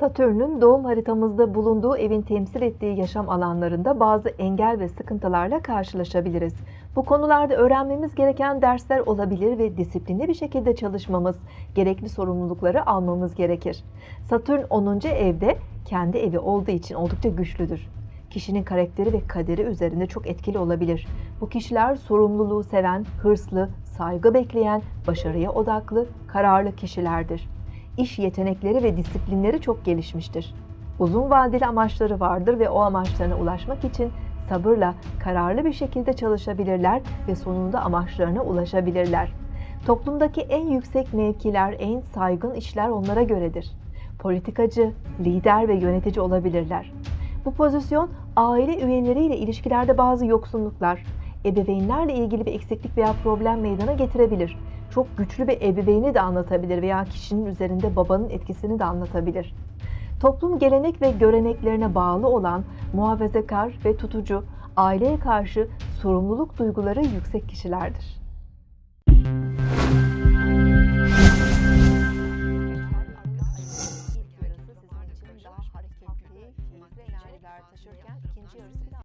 Satürn'ün doğum haritamızda bulunduğu evin temsil ettiği yaşam alanlarında bazı engel ve sıkıntılarla karşılaşabiliriz. Bu konularda öğrenmemiz gereken dersler olabilir ve disiplinli bir şekilde çalışmamız, gerekli sorumlulukları almamız gerekir. Satürn 10. evde kendi evi olduğu için oldukça güçlüdür. Kişinin karakteri ve kaderi üzerinde çok etkili olabilir. Bu kişiler sorumluluğu seven, hırslı, saygı bekleyen, başarıya odaklı, kararlı kişilerdir iş yetenekleri ve disiplinleri çok gelişmiştir. Uzun vadeli amaçları vardır ve o amaçlarına ulaşmak için sabırla, kararlı bir şekilde çalışabilirler ve sonunda amaçlarına ulaşabilirler. Toplumdaki en yüksek mevkiler, en saygın işler onlara göredir. Politikacı, lider ve yönetici olabilirler. Bu pozisyon aile üyeleriyle ilişkilerde bazı yoksunluklar, ebeveynlerle ilgili bir eksiklik veya problem meydana getirebilir. Çok güçlü bir ebeveyni de anlatabilir veya kişinin üzerinde babanın etkisini de anlatabilir. Toplum gelenek ve göreneklerine bağlı olan muhafazakar ve tutucu, aileye karşı sorumluluk duyguları yüksek kişilerdir.